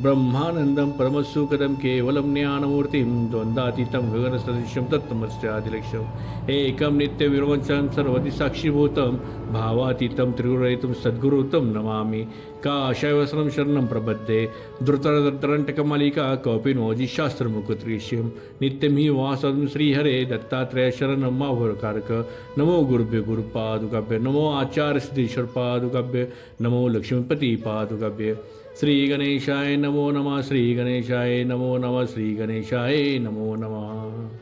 ब्रह्मानन्दं परमसुकरं केवलं ज्ञानमूर्तिं द्वन्द्वातीतं गगनसदृश्यं तत्तमस्यादिलक्ष्यम् एकं नित्यविरवञ्चं सर्वदि साक्षीभूतं भावातीतं त्रिगुरयितुं सद्गुरुतं नमामि। काशयवसनं शरणं प्रबद्धे धृतरदन्तरण्टकमालिका कौपिनोजि शास्त्रमुकुत्रीष्यं। नित्यं हि वासं श्रीहरे दत्तात्रयशरणं माहुरकारक नमो गुरुभ्य गुरुपादुकाभ्य नमो आचार्य पादुकाभ्य नमो लक्ष्मीपती पादुकाभ्य श्री गणेशाय नमो नमः श्री गणेशाय नमो नमः श्री गणेशाय नमो नमः।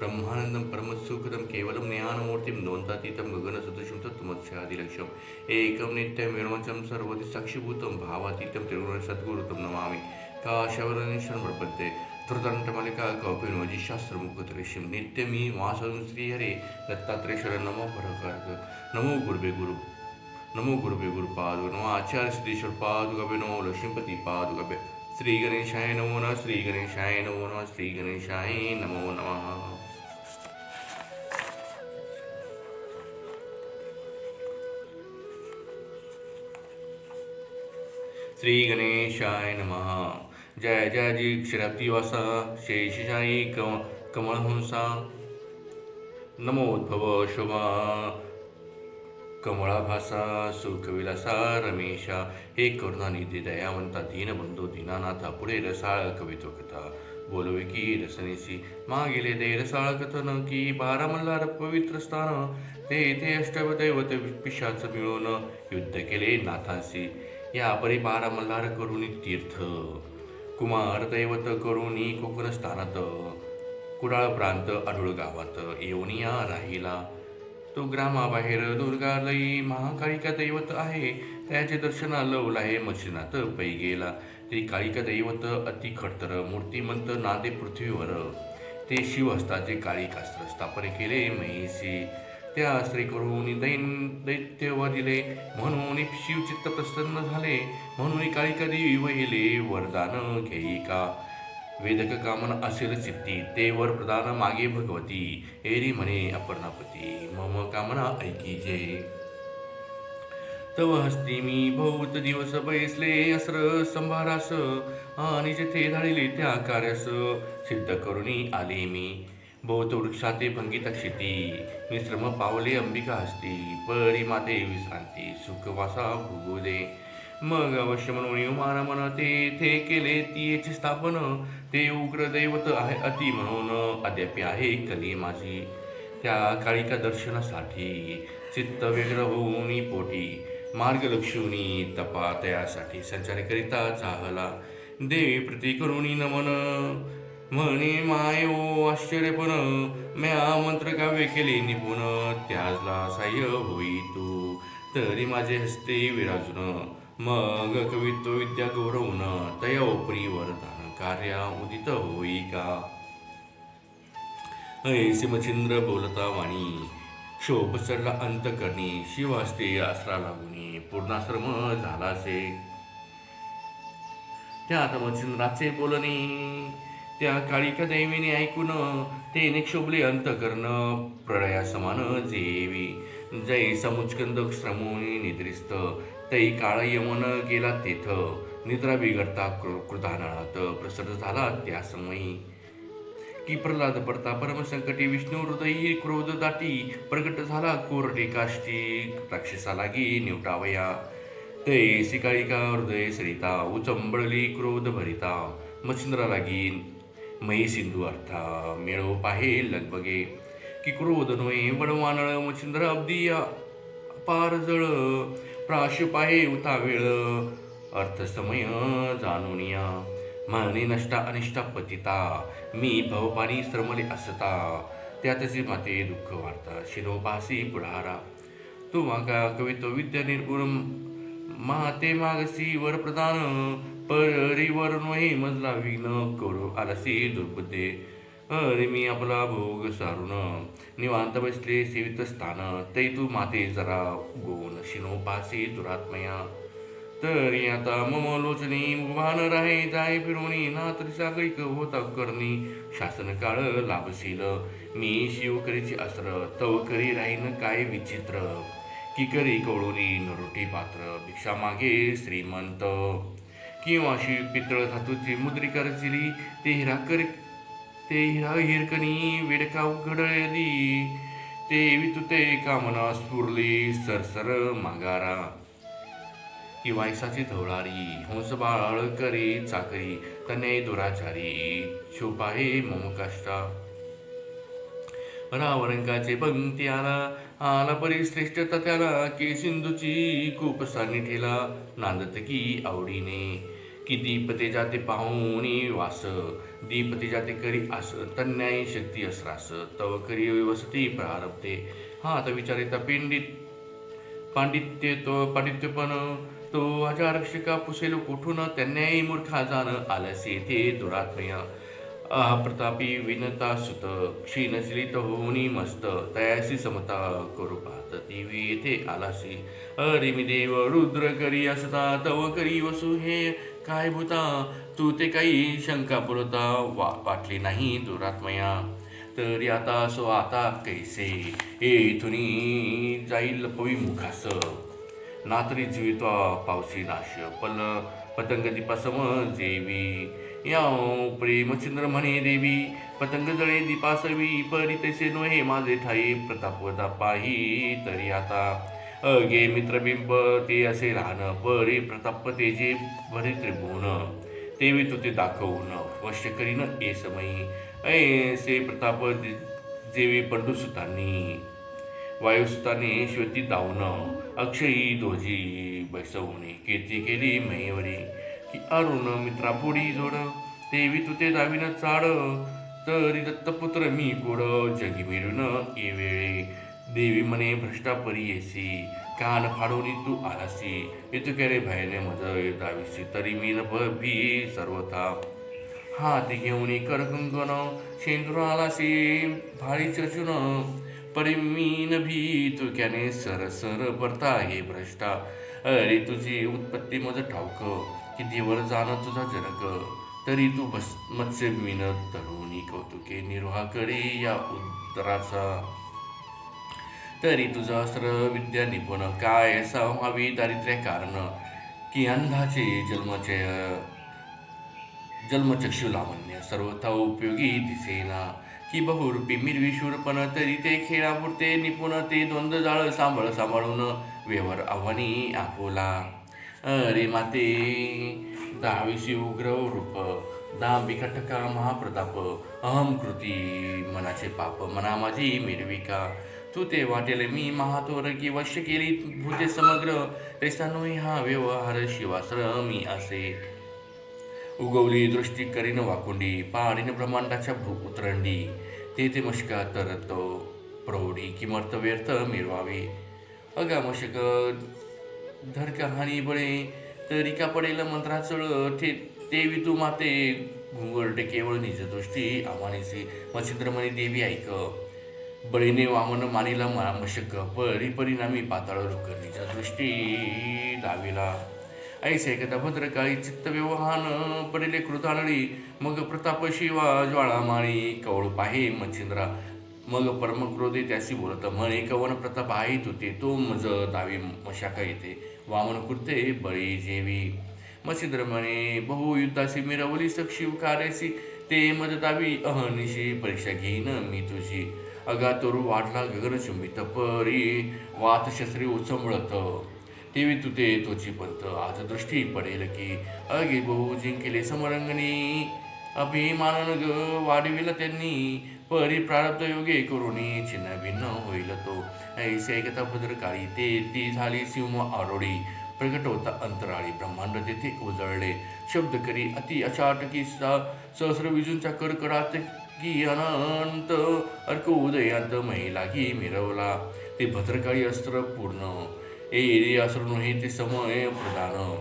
ब्रह्मानन्दं परमसुखदं केवलं ज्ञानमूर्तिं दोन्तातीतं गगनसदृशं तत्त्वमस्यादिलक्ष्यम् एकं नित्यं विरमचं सर्वदि साक्षीभूतं भावातीतं त्रिगुण सद्गुरुतं नमामि। काशवरणेश्वरं प्रपद्ये त्रुदण्डमलिका कौपिनोजि शास्त्रमुखतृश्यं नित्यमी वासं श्रीहरे दत्तात्रेश्वर नमो परकारक। नमो गुरुबे गुरु नमो गुरुबे गुरुपादु नमो आचार्य सिद्धेश्वर पादुगभे नमो लक्ष्मीपती पादुगभे श्री गणेशाय नमो नमः श्री गणेशाय नमो नमः श्री गणेशाय नमो नमः। श्री गणेशाय नमः। जय जय जी क्षरप्तिवासा शेषशायी कम कमळहंसा नमोद्भव शुभा। कमळाभासा सुखविलासा रमेशा। हे करुणानिधी दयावंता दीनबंधू दीनानाथा पुढे रसाळ कवितो कथा बोलवे की रसनेसी। मागेले दे रसाळ कथन की बारा मल्हार पवित्र स्थान। ते येथे अष्टदैवत पिशाच मिळून युद्ध केले नाथांशी या परी बारा मल्हार करुणी तीर्थ. कुमार दैवत करुणी कोकण स्थानात कुडाळ प्रांत आढळ गावात येवनिया राहिला. तो ग्रामाबाहेर दुर्गालयी महाकाळिका दैवत आहे. त्याचे दर्शना लवला आहे मशिनात पै गेला. ती काळिका दैवत अति खडतर मूर्तिमंत नादे पृथ्वीवर. ते शिवहस्ताचे काळिकास्त्र स्थापन केले महिषी त्या स्त्री करून दैन दैत्य दिले म्हणून शिवचित्त प्रसन्न झाले. म्हणून काळिका देवी वहिले वरदान घेई का? वेदक कामन असेल चित्ती ते वर प्रदान मागे भगवती. एरी म्हणे अपर्णापती मम कामना ऐकी जे. तव हस्ती मी बहुत दिवस बैसले अस्र संभारास आणि जेथे धाडिले त्या कार्यास सिद्ध करुणी आले मी. बहुत वृक्षाते भंगित क्षिती मिश्रम पावले अंबिका हस्ती परी माते विश्रांती सुखवासा भूगोदे। मग अवश्य म्हणून मान मन तेथे केले ती याची स्थापन ते उग्र दैवत आहे अति म्हणून अद्यापी आहे कली माझी। त्या काळिका दर्शनासाठी चित्त वेगळं होऊन पोटी मार्ग लक्ष्मी तपा तयासाठी संचार करिता चाहला। देवी प्रती करुणी नमन। म्हणे मायो आश्चर्यपण म्या मंत्र काव्य केले निपुण. त्याला साह्य होई तू. तरी माझे हस्ते विराजून. मग कवित्व विद्या गौरवून. तया उपरी वरदान कार्या उदित होई का? ऐसे बोलता वाणी. शोभ चढला अंत करणी. शिवास्ते आसरा लागुनी. पूर्णाश्रम झालासे. त्यात मच्छिंद्राचे बोलणे. त्या काळिका दैवीने ऐकून ते निक्षोभले अंत कर्ण प्रळया समान जेवी. जय समुचकंद श्रमोनी निद्रिस्त तै काळ यमन गेला तेथ. निद्रा बिघडता कृ कृतानळात प्रसन्न झाला त्या समयी की प्रल्हाद पडता परमसंकटी विष्णू हृदयी क्रोध दाटी प्रगट झाला कोरडे काष्टी राक्षसा लागी निवटावया. ते सिकाळिका हृदय सरिता उचंबळली क्रोध भरिता मच्छिंद्रा लागीन मये सिंधू अर्था मेळो पाहे लगबगे. की क्रोध नोये बळवानळ मच्छिंद्र अब्दी पार जळ. प्राश पाहे उता वेळ अर्थसमय जाणूनिया म्हणे नष्टा अनिष्टा पतिता मी भवपानी श्रमले असता. त्यातचे माते दुःख वार्ता शिरोपासी पुढारा. तू मागा कवितो विद्या निर्गुण माते मागसी वरप्रदान प्रदान मजला विघ्न करू आलसी दुर्बुद्धे। अरे मी आपला भोग सारून निवांत बसले सेवित स्थान। ते तू माते जरा गोन शिनोपासे दुरात्मया। तरी आता मम लोचनी भान राहे जाय फिरोनी ना तरी सागरिक होता करणी। शासन काळ लाभशील। मी शिवकरीची अस्त्र तव करी राहीन काय विचित्र। की करी कवळोनी नरोटी पात्र भिक्षा मागे श्रीमंत। किंवा अशी पितळ धातूची मुद्री करचिली ते हिरा कर ते हिरा हिरकणी वेडकाव घडली ते वितुते कामना स्फुरली सरसर मागारा. की वायसाची धवळारी हंसबाळ करी चाकरी तने दुराचारी शोपाहे ममकाष्टा. रावरंगाचे पंक्ती आला आला परिश्रेष्ठता त्याला की सिंधूची खूप सानी नांदत की आवडीने. की दीपते जाते पाहुणी वास दीपते जाते करी आस तन्यायी शक्ती असरास. तव करी वसती प्रारब्धे. हा आता विचारिता पिंडित पांडित्य तो पांडित्यपण. तो अजारक्षका पुसेल कुठून त्यांनाही मूर्खा जाण आल्यास ते दुरात्मय. अप्रतापी विनता सुत क्षीणसिलित होनी मस्त तयासी समता करू पाहत देवी येथे आलासी. अरे मी देव रुद्र करी असता तव करी वसु हे. काय भूता तू ते काही शंका पुरता वा वाटली नाही दुरात्मया. तरी आता सो आता कैसे? येथुनी जाईल पवी मुखास. नात्री जीवित पावसी नाश पल पतंग दीपासम जेवी. या प्रेमचंद्र म्हणे देवी पतंग जळे दीपासवी परी तैसे नोहे माझे ठाई प्रतापवता पाही तरी आता. अगे मित्रबिंब ते असे राहणं परी प्रताप तेजे भरे त्रिभुवन. तेवी तुते दाखवून वश्य करीन ए समयी. ऐसे प्रताप जे- जेवी पंडुसुतांनी वायुसुताने श्वेती दावण अक्षयी ध्वजी बैसवणे कीर्ती केली मयवरी. की अरुण मित्रा पुढी जोड तेवी तुते दाविन चाड. तरी दत्तपुत्र मी कोड जगी मिळून ये वेळे. देवी म्हणे भ्रष्टा परी येसी. कान फाडोनी तू आलासी. येतू केरे भयने मज दाविसी तरी मी न भी सर्वथा. हाती घेऊन कर कंकण शेंदूर आलासी. भाळी मी परिमीन भी तुक्याने सर सर परता हे भ्रष्टा. अरे तुझी उत्पत्ती मज ठाऊक. कितीवर जाण तुझा जनक तरी तू बस मत्स्य विन तरुणी कौतुके निर्वाह करे या उत्तराचा तरी तुझा अस्त्र विद्या निपुण काय संहावी दारिद्र्य कारण की अंधाचे जन्मचे जन्मचक्षु लावण्य सर्वथा उपयोगी दिसेना. की बहुरूपी मिरवी शूरपण तरी ते खेळापुरते निपुण ते द्वंद्व जाळ सांभाळ सांभाळून व्यवहार आव्हानी आपोला अरे माते दहावीशी उग्र रूप दांबी कटका महाप्रताप अहम कृती मनाचे पाप मना माझी मिरविका. तू ते वाटेल मी महातोर की वश्य केली भूते समग्र. तेसा हा व्यवहार शिवास्र मी असे. उगवली दृष्टी करीन वाकुंडी पाडीन ब्रह्मांडाच्या भू उतरंडी. ते ते मशका तरतो प्रौढी किमर्थ व्यर्थ मिरवावी. अगा मशक धडका हानी बळे तरी पडेल मंत्राचळ ते देवी तू माते. घुंगरटे केवळ निज दृष्टी आव्हानीसी मच्छिंद्रमणी देवी ऐक. बळीने वामन मानिला मा मशक परी परिणामी पाताळ रुक निज दृष्टी. दाविला. ऐसे एकदा भद्रकाळी चित्त व्यवहान पडिले कृतानळी मग प्रताप शिवा ज्वाळामाळी कवळ पाहे मच्छिंद्रा मग परमक्रोधे त्याशी बोलत म्हणे कवन प्रताप आहेत होते तो मज दावी मशाखा येते वामन कुर्ते बळी जेवी. मसीद्रमणे म्हणे बहुयुद्धाशी मिरवली सक्षिव कार्यासी ते मदतावी अहनिशी परीक्षा घेईन मी तुझी. अगातोरू वाढला गगनचुंबित परी वात शस्त्री उचंबळत तेवी तू ते तोची पंत आज दृष्टी पडेल की. अगे बहु जिंकेले समरंगणी अभिमानन ग वाढविला त्यांनी परी प्रारब्ध योगे करुणी छिन्न भिन्न होईल तो. ऐसे ऐकता भद्रकाळी ते ती झाली सिंह आरोडी प्रकट होता अंतराळी ब्रह्मांड तेथे उजळले. शब्द करी अति अचाटकी सा सहस्र विजूंचा कडकडात की अनंत अर्क उदयांत महिला की मिरवला. ते भद्रकाळी अस्त्र पूर्ण. ए अस्त्र हे ते समय प्रदान.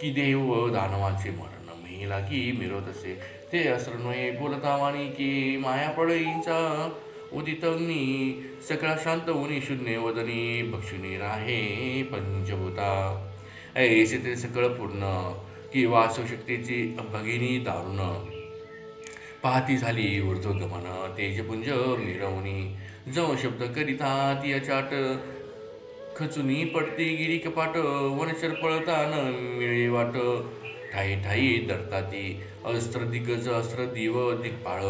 की देव दानवाचे मरण. महिला की मिरवत असे ते अस्त्र नव्हे बोलता वाणी की माया पडईचा उदित सकळा शांत उनी शून्य वदनी भक्षिणी राहे पंचभूता ऐसे ते सकळ पूर्ण की वासवशक्तीची भगिनी दारुण पाहती झाली ऊर्ध्वगमन तेजपुंज मिरवणी जव शब्द करिता ती अचाट खचुनी पडती गिरी कपाट वनचर पळता न मिळे वाट ठाई ठाई धरता ती अस्त्र दिग्गज अस्त्र दिव दिग्पाळ.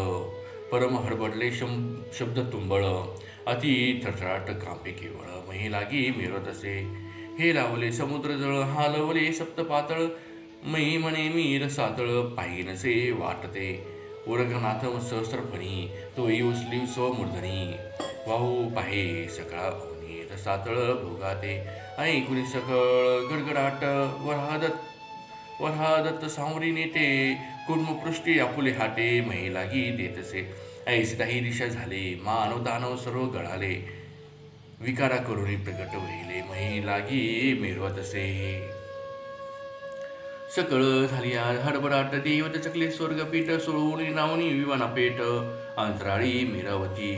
परम हडबडले शम शब्द तुंबळ. अति थरथराट कांपे केवळ. महिलागी मिरत असे. हे लावले समुद्र जळ हालवले सप्त पातळ. मही म्हणे मीर सातळ पाहिनसे वाटते. उरगनाथ सहस्रफणी तो उसली स्वमूर्धनी. वाहू पाहे सकाळ सातळ भोगाते. ऐकुनी सकळ गडगडाट वरहादत वरहादत्त सांवरी नेते कुर्मपृष्टी आपुले हाटे महिलागी देतसे. ऐसदाही दिशा झाले मानव दानव सर्व गळाले. विकारा करुणी प्रगट वहिले महिलागी मिरवत असे सकळ झाली आज हडबडाट देवत चकले स्वर्गपीठ सोळून नावनी विवाना पेट अंतराळी मिरावती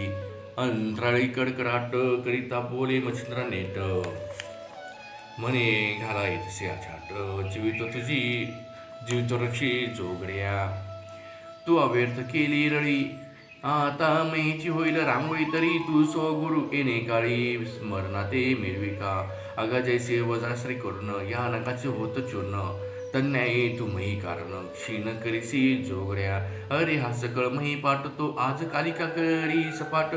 अंतराळी कडकडाट करिता बोले मच्छिंद्र नेट. म्हणे घाला येतसे आचार. जीवित तुझी जीवित रक्षी जोगड्या. तू अव्यर्थ केली रळी. आता मेची होईल रांगोळी तरी. तू सो गुरु येणे काळी. स्मरणाते मिरविका अगा जैसे वजाश्री करून या नकाचे होत चूर्ण. तन्यायी तू मही कारण. क्षीण करीसी जोगड्या. अरे हा सकळ मही पाटतो आज कालिका करी सपाट?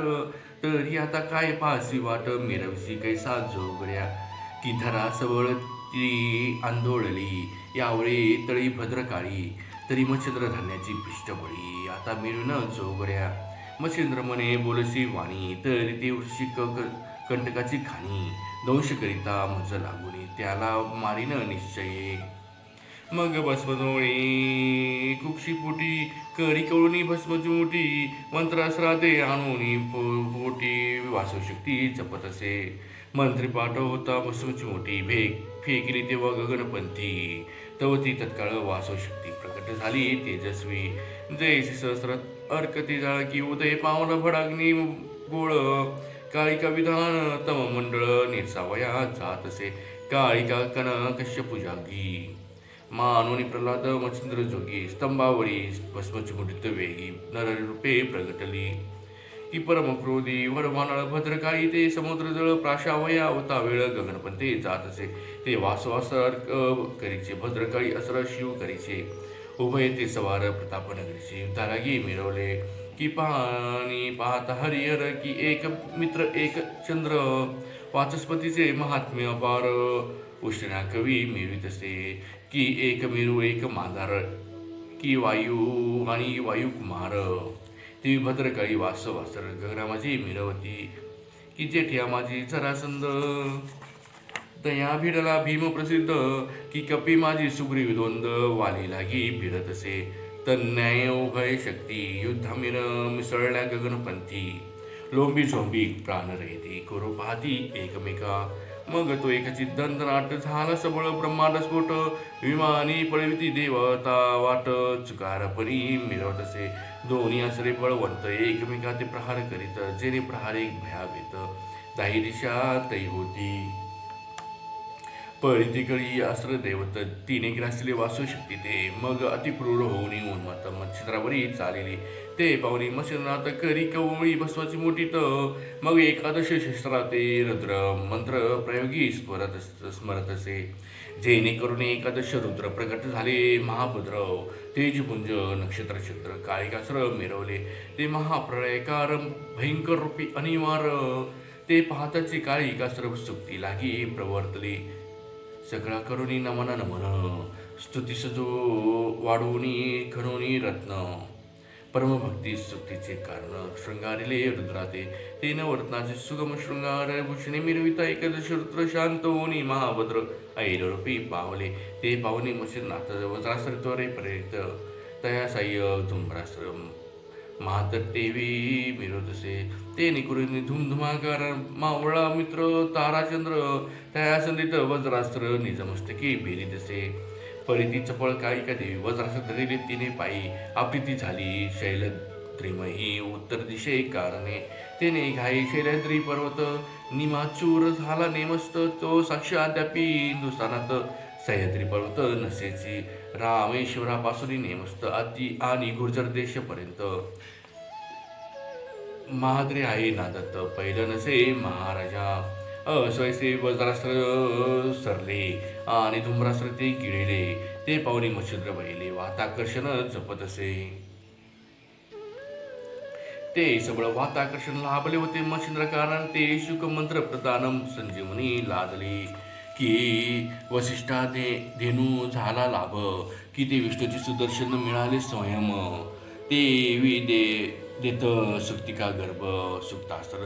तरी आता काय पासी वाट? मिरवसी कैसा जोगड्या? की धरा सवळ ती आंदोळली. यावेळी तळी भद्रकाळी तरी मच्छिंद्र धान्याची पिष्टबळी आता मिळून चोगऱ्या मच्छिंद्र म्हणे बोलसी वाणी तरी ती वृश्चिक क- कंटकाची खाणी. दंशकरिता मज लागुनी त्याला मारीन निश्चय. मग भस्मजोळी कुक्षी पोटी करी कळूनी भस्मजोटी मंत्रासराते आणूनी पो- पोटी वासवशक्ती जपत असे. मंत्री पाठवता भस्मची मोठी भेग फेकली तेव्हा गगनपंथी. तव ती तत्काळ वासवशक्ती प्रकट झाली. तेजस्वी जयसी सहस्र अर्कती जाळकी उदय पावन भडाग्नी गोळ. काळिका विधान तम मंडळ निरसावया जात असे काळिका कन कश्यपू मानोनी प्रल्हाद मच्छिंद्र जोगी स्तंभावरी भस्मची वेगी. नर नररूपे प्रगटली. की परम क्रोधी भद्रकाळी ते समुद्रजळ प्राशावया होता वेळ गगनपंते जात असे ते वासवास करीचे भद्रकाळी असर शिव करीचे. उभय ते सवार प्रतापनगरीचे युद्धालागी मिरवले. की पाणी पाहता हरिहर की एक मित्र एक चंद्र. वाचस्पतीचे महात्म्य अपार उष्णा कवी मिळवित असे की एक मिरू एक मांधार की वायू आणि वायू कुमार ती भद्रकाळी वास वासर गगना माझी मिरवती. की जेठ्या माझी जरासंद दया भिडला भीम प्रसिद्ध. की कपी माझी सुग्रीव द्वंद. वाली लागी भिडत असे. तन्याय उभय शक्ती. युद्धामिर मिसळल्या गगनपंथी. लोंबी झोंबी प्राण रहिती करू पाहती एकमेका. मग तो एक चिद्दंतनाट झाला सबळ ब्रह्मांड स्फोट. विमानी पळविती देवता वाट. चुकारपणी मिरवत असे. दोन्ही आसरे बळवंत एकमेका ते प्रहार करीत जेणे प्रहार एक भयावेत. दाही दिशा तै होती. परितिकळी अस्त्र दैवत तिने ग्रासले वासू शकते ते मग अतिक्रूर होऊन उन्मत्त मच्छिंद्रावरी चालली. ते पाहुणी मच्छिंद्रात करी कवळी बसवाची मोठी त. मग एकादश शस्त्रा ते रुद्र मंत्र प्रयोगी स्मरत स्मरत असे जेणेकरून एकादश रुद्र प्रकट झाले महाभद्र तेजपुंज नक्षत्र काळिकास्र मिरवले. ते महाप्रळयकार भयंकर रूपी अनिवार ते पाहताची काळिकास्त्र सुक्ती लागी प्रवर्तले. सगळा करुणी नमन नमन स्तुतीस जो वाढवणी खणोनी रत्न. परमभक्ती सुक्तीचे कारण शृंगारिले रुद्राते. ते वर्तनाचे सुगम शृंगार भूषणे मिरविता एकादश रुद्र शांत होणी महाभद्र. ऐररूपी पावले ते पावणे मशीनाथ वज्रास्त्र त्वरे प्रेरित. तया साह्य धुम्रास्त्र महातर देवी मिरवतसे ते निकुरीने धुमधुमाकार मावळा मित्र ताराचंद्र. तया संदित वज्रास्त्र निजमस्तकी भेरीतसे परिती चपळ काळिका देवी वज्रास धरिले तिने पायी. आपली झाली शैलद्रीमही उत्तर दिशे कारणे. तेने घाई शैलद्री पर्वत निमाचूर झाला नेमस्त तो साक्ष साक्षाद्यापी हिंदुस्थानात. सह्याद्री पर्वत नसेची रामेश्वरापासून नेमस्त अति आणि गुर्जर देशपर्यंत. महाद्री आहे नादत्त पहिलं नसे महाराजा. अस्वयसे वज्रास्त्र सरले आणि धुम्रास्त्र ते गिळले ते पाहुणे मच्छिद्र बहिले वाताकर्षण जपत असे ते सबळ वाताकर्षण लाभले होते मच्छिंद्र कारण ते शुक मंत्र प्रदानम संजीवनी लादली की वसिष्ठा दे धेनू झाला लाभ की ते विष्णूचे सुदर्शन मिळाले स्वयं. ते वि दे देत सुक्तिका गर्भ सुक्तास्त्र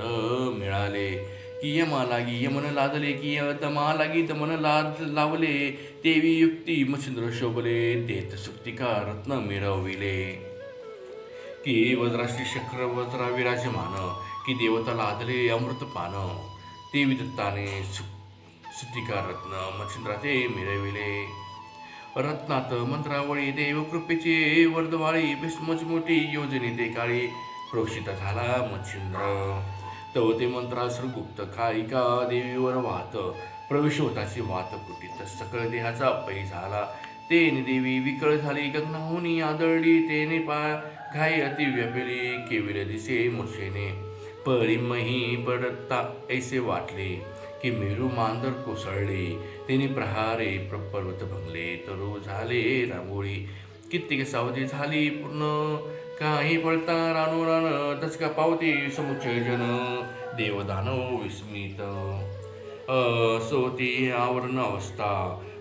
मिळाले. की यमा लागी यमन लादले की तमा लागी मन लाद लावले देवी युक्ती मच्छिंद्र शोभले देत सुक्तिका रत्न मिरविले की वज्राशी शक्र वज्रा विराजमान की देवता लादले अमृत पान देवी दत्ताने सु सुतिका रत्न मच्छिंद्राते मिरविले रत्नात मंत्रावळी देव कृपेचे वर्धवाळी भीष्मच मोठी योजने ते काळी प्रोषित झाला मच्छिंद्र तव ते गुप्त काळिका देवीवर वाहत प्रवेश होताची वात कुटीत सकळ देहाचा पै झाला. तेने देवी विकळ झाली गगनाहुनी आदळली तेने पा घाई अति व्यापिली केविल दिसे मुसेने परिमही पडता ऐसे वाटले की मेरू मांदर कोसळले. तेने प्रहारे प्र- पर्वत भंगले तरु झाले रांगोळी. कित्येक सावधी झाली पूर्ण काही पळता रानो रान दचका पावती समुच्चय जन देवदानव विस्मित. सोती आवरण अवस्था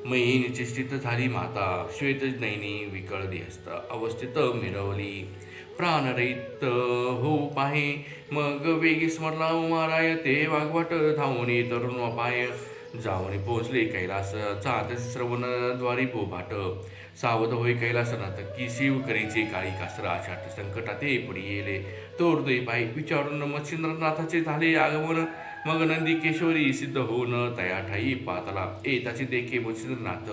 महिनीची स्थित झाली माता श्वेत नैनी विकळ देहस्त अवस्थित मिरवली. प्राणरहित हो पाहे मग वेगी स्मरला उमाराय ते वाघवाट धावणे तरुण पाय. जावणे पोचले कैलास चात श्रवण द्वारी बोभाट सावध होय कैलासनाथ की शिव करीचे काळी कास्त्र आषाट संकटाते पुढे येले. तोरदय पाय विचारून मच्छिंद्रनाथाचे झाले आगमन. मग नंदी केशवरी सिद्ध होऊन तया ठाई पातला. ए त्याचे देखे मच्छिंद्रनाथ.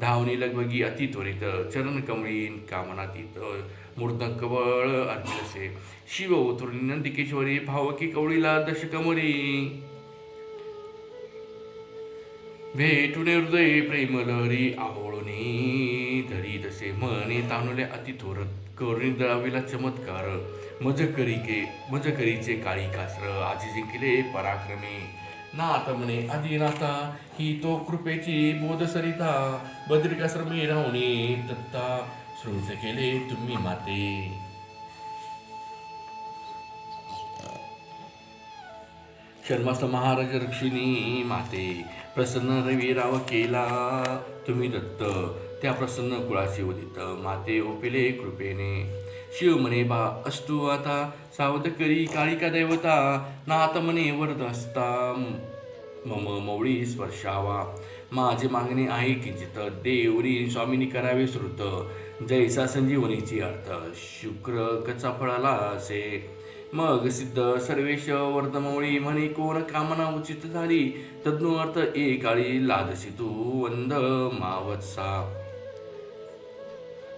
धावणी लगबगी अति त्वरित. चरण कमळीन कामनातीत मूर्त कवळ अर्पितसे शिव उतरून नंदिकेश्वरी भावकी कवळीला दश कमळी भेटून हृदय प्रेमलहरी आवळून. धरी तानुले अति थोरत करुणी दळावीला चमत्कार मज करीके मज करीचे काळी कासर आजी जिंकले पराक्रमी. नाथ म्हणे आदिनाथा ही तो कृपेची बोध सरिता बद्रिकाश्रमी राहुणी दत्ता श्रुत केले तुम्ही माते. शर्मास्थ महाराज रक्षिणी माते प्रसन्न रविराव केला तुम्ही दत्त. त्या प्रसन्न कुळाची उदित. माते ओपिले कृपेने. शिव म्हणे बा अस्तु आता सावध करी काळिका देवता नाथ म्हणे वरद असता. मम मौळी स्पर्शावा. माझी मागणी आहे किंचित. देवरी स्वामिनी करावे श्रुत. जैसा संजीवनीची अर्थ. शुक्र कचा फळाला असे. मग सिद्ध सर्वेश वर्धमौळी म्हणे कोण कामना उचित झाली? तज्ञ अर्थ ए काळी लादसी तू वंद मावत्सा.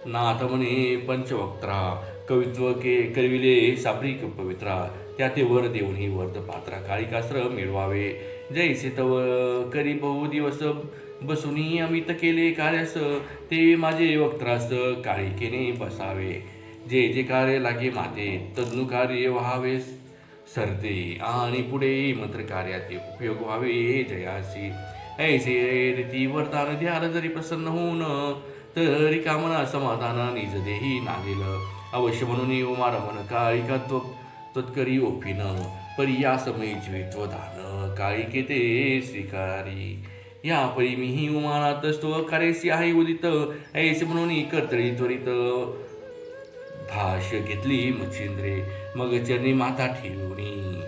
नाथ म्हणे पंचवक्त्रा कवित्व के कविले साबरिक पवित्रा त्या ते वर देऊन ही वर्ध पात्रा काळिकास्त्र मिळवावे. जैसे तव करी बहु दिवस बसूनी अमित केले कार्यास ते माझे वक्त्रास काळिकेने बसावे. जे जे कार्य लागे माते तज्ञ कार्य व्हावे. सरते आणि पुढे मंत्र कार्याचे उपयोग व्हावे. जयासी ऐसे रीती वरदान ध्यान जरी प्रसन्न होऊन तर कामना समाधान निज देही नागेल. अवश्य म्हणून उमार मन काळिका त्व तत्करी ओपिन. परी या समय जीवित्व दान. काळिके ते स्वीकारी. या परी मीही उमानात तो कार्यसी आहे उदित. ऐसे म्हणून कर्तळी त्वरित. भाष्य घेतली मच्छिंद्रे. मग चरणी माता ठेवणी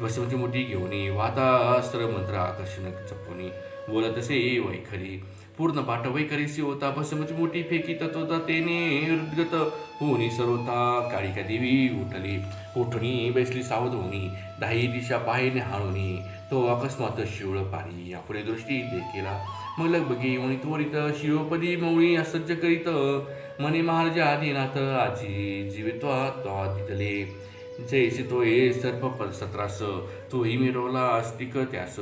वसवची मोठी घेऊनी. वातास्त्र मंत्र आकर्षण जपूनी बोलत असे वैखरी. पूर्ण पाठ वैखरीसी होता भस्मची मोठी फेकी तत्वता तेने हृदगत होनी सर्वता काळिका देवी उठली. उठणी बैसली सावध होणी दाही दिशा पाहिने हाणुनी. तो अकस्मात शिवळ पाणी यापुढे दृष्टी देखीला. मग लगबगी येऊन त्वरित शिवपदी मौळी असज्ज करीत. मने महाराज आदिनाथ आजी जीवित्वा तो दितले. जैसे तो हे सर्प सत्रास. तोही मिरवला अस्तिक त्यास.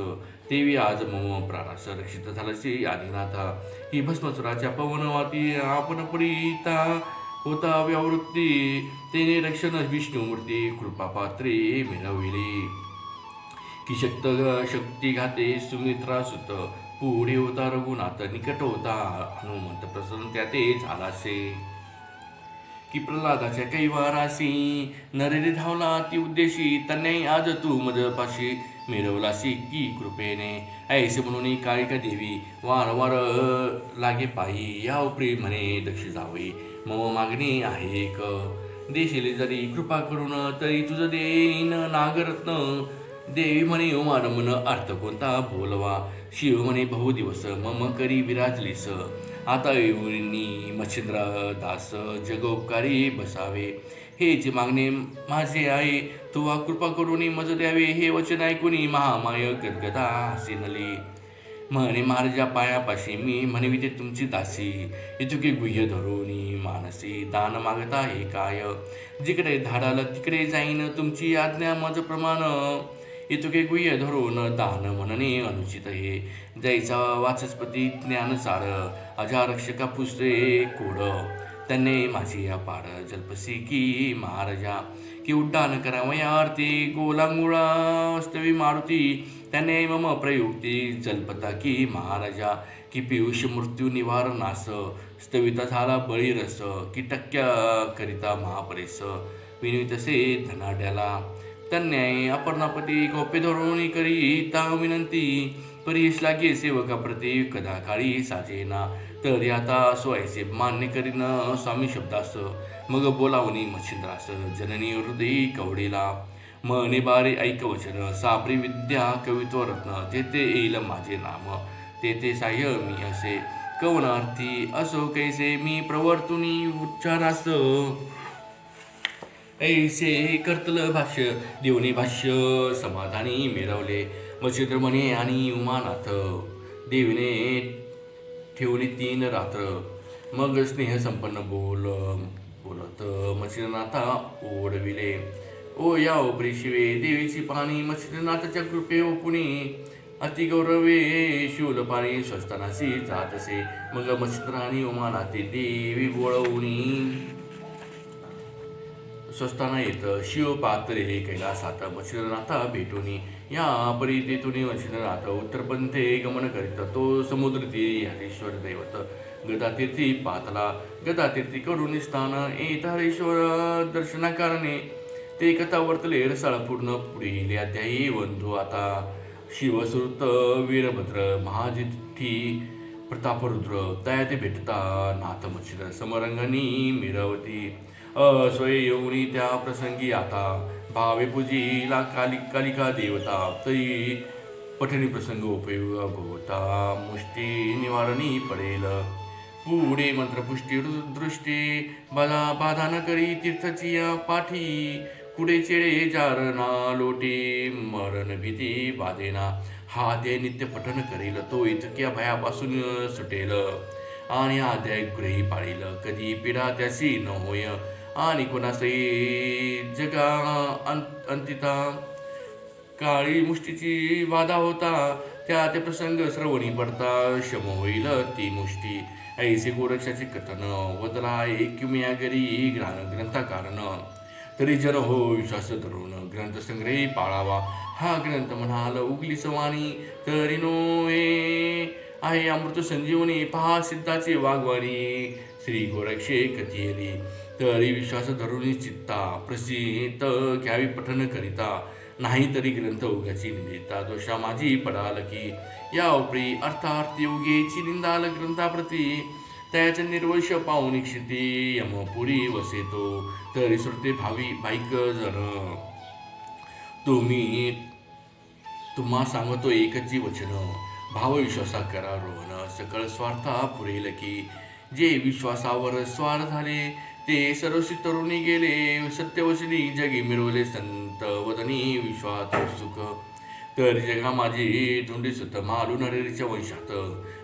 देवी आज मम प्राणास रक्षित झाल्याचे आधीनाथा ही भस्मसुराच्या पवनवाती आपण पडिता होता व्यावृत्ती. तेने रक्षण विष्णुमूर्ती कृपापात्रे मिळविले. की शक्त शक्ती घाते सुमित्रा सुत पुढे होता रघुनाथ निकट होता. हनुमंत प्रसन्न त्या ते झालासे. की प्रल्हादाच्या कैवारासी नरेरी धावला ती उद्देशी तन्याई आज तू मदपाशी मिळवलासी की कृपेने. ऐसे म्हणून काळिका देवी वारंवार लागे पायी या उपरी म्हणे दक्ष जावे. मम मागणी आहे एक. देशील जरी कृपा करून तरी तुझं देईन नागरत्न. देवी म्हणे उमान अर्थ कोणता बोलवा. शिव म्हणे बहुदिवस मम करी विराजलीस. आता येऊनी मच्छिंद्र दास जगोपकारी बसावे. हे जे मागणे माझे आहे तुवा कृपा करून मज द्यावे. हे वचन ऐकून महामाय गदगदा हसिनली. म्हणे महाराजा पायापाशी मी म्हणविते तुमची दासी. इतुके गुह्य धरुणी मानसी दान मागता हे काय? जिकडे धाडाल तिकडे जाईन तुमची आज्ञा मज प्रमाण. इतुके गुह्य धरून दान म्हणणे अनुचित हे जैचा वाचस्पती ज्ञान सार अजारक्षका पुसरे कोड। त्याने माझी या पाड जल्पसी की महाराजा। की उड्डाण करावया आरती गोलांगुळा मारुती। त्याने मम प्रयुक्ती जल्पता की महाराजा। की पियुष मृत्यू निवारणास स्तविता झाला बळीरस की टक्क्या करिता महापरेस। विनितसे धनाड्याला तन्याय अपर्णापती गोपे धरून करी ता विनंती. परीश लागे सेवका प्रती कदा काळी साजेना तर आता सोयसे मान्य करीन स्वामी शब्दास. मग बोलावनी मच्छिंद्रास जननी हृदयी कवडीला. मने बारे ऐक वचन साबरी विद्या कवित्व रत्न तेथे येईल माझे नाम. तेथे साह्य मी असे. कवनार्थी असो कैसे मी प्रवर्तुनी उच्चारास. ऐसे कर्तल भाष्य देवनी भाष्य समाधानी मिरवले मच्छिंद्र आणि उमानाथ देवीने ठेवली तीन रात्र. मग स्नेह संपन्न बोल बोलत मच्छिंद्रनाथा ओढविले. ओ या ओपरी शिवे देवीची पाणी मच्छिंद्रनाथाच्या कृपे ओपुणी अति गौरवे शिवल पाणी जात असे. मग मच्छिंद्र आणि उमानाथे देवी बोळवणी स्वस्ताना येतं. शिव पात्रे कैलासात मच्छिंद्रनाथा भेटूनी. या परी मच्छिंद्रनाथ उत्तरपंथे गमन करीत. तो समुद्र तीरी हरेश्वर दैवत. गदातीर्थी पातला. गदातीर्थी करून स्थान येत हरेश्वर दर्शनाकारणे. ते कथा वर्तले रसाळ पूर्ण पुढील अध्यायी बंधू आता. शिवसृत वीरभद्र महाजिठी प्रतापरुद्र. तया ते भेटता नाथ मच्छिंद्र. समरंगणी मिरवती. असोय येऊनी त्या प्रसंगी आता भावे पूजीला काली कालिका देवता तरी पठणी प्रसंग उपयोग भोवता मुष्टी निवारणी पडेल. पुढे मंत्रपुष्टी दृष्टी बाधा बाधा न करी तीर्थची या पाठी कुडे चेडे जारणा लोटे मरण भीती बाधेना. हा अध्याय नित्य पठन करेल तो इतक्या भयापासून सुटेल. आणि हा अध्याय ग्रही पाळील कधी पिढा त्याशी न होय. आणि कोणासही जगा अंत अंतिता. काळी मुष्टीची बाधा होता त्या ते प्रसंग श्रवणी पडता शम होईल ती मुष्टी. ऐसे गोरक्षाचे कथन वदला किमया घरी ग्रान ग्रंथकारण. तरी जन हो विश्वास धरून ग्रंथसंग्रही पाळावा. हा ग्रंथ म्हणाल उगली सवानी तरी नो ए आहे अमृत संजीवनी पहा सिद्धाची वाघवाणी श्री गोरक्षे कथियरी तरी विश्वास धरून चित्ता प्रसिद्ध घ्यावी पठन करिता. नाही तरी ग्रंथ उगाची निंदिता दोषा माझी पडाल की. या उपरी अर्थार्थ उगेची निंदाल ग्रंथाप्रती. त्याचे निर्वश पाहून क्षिती यमपुरी वसेतो. तरी श्रुते भावी बाईक जन तुम्ही तुम्हा सांगतो एकची वचन. भावविश्वासा करा रोहन सकळ स्वार्था पुरेल की. जे विश्वासावर स्वार झाले ते सर्वशी तरुणी गेले सत्यवशनी जगी मिरवले संत वदनी विश्वात सुख. तर जगा माझी धुंडी सुत मालू नरेरीच्या वंशात.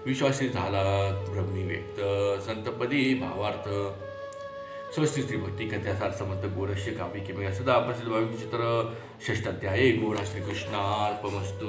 विश्वासी झाला ब्रह्मी व्यक्त संतपदी भावार्थ. स्वस्ती श्री भक्ती कथ्यासार समर्थ गोरश्य कापी किंवा सदा प्रसिद्ध भाविक चित्र षष्टाध्याय गोरा श्रीकृष्णार्पमस्तू.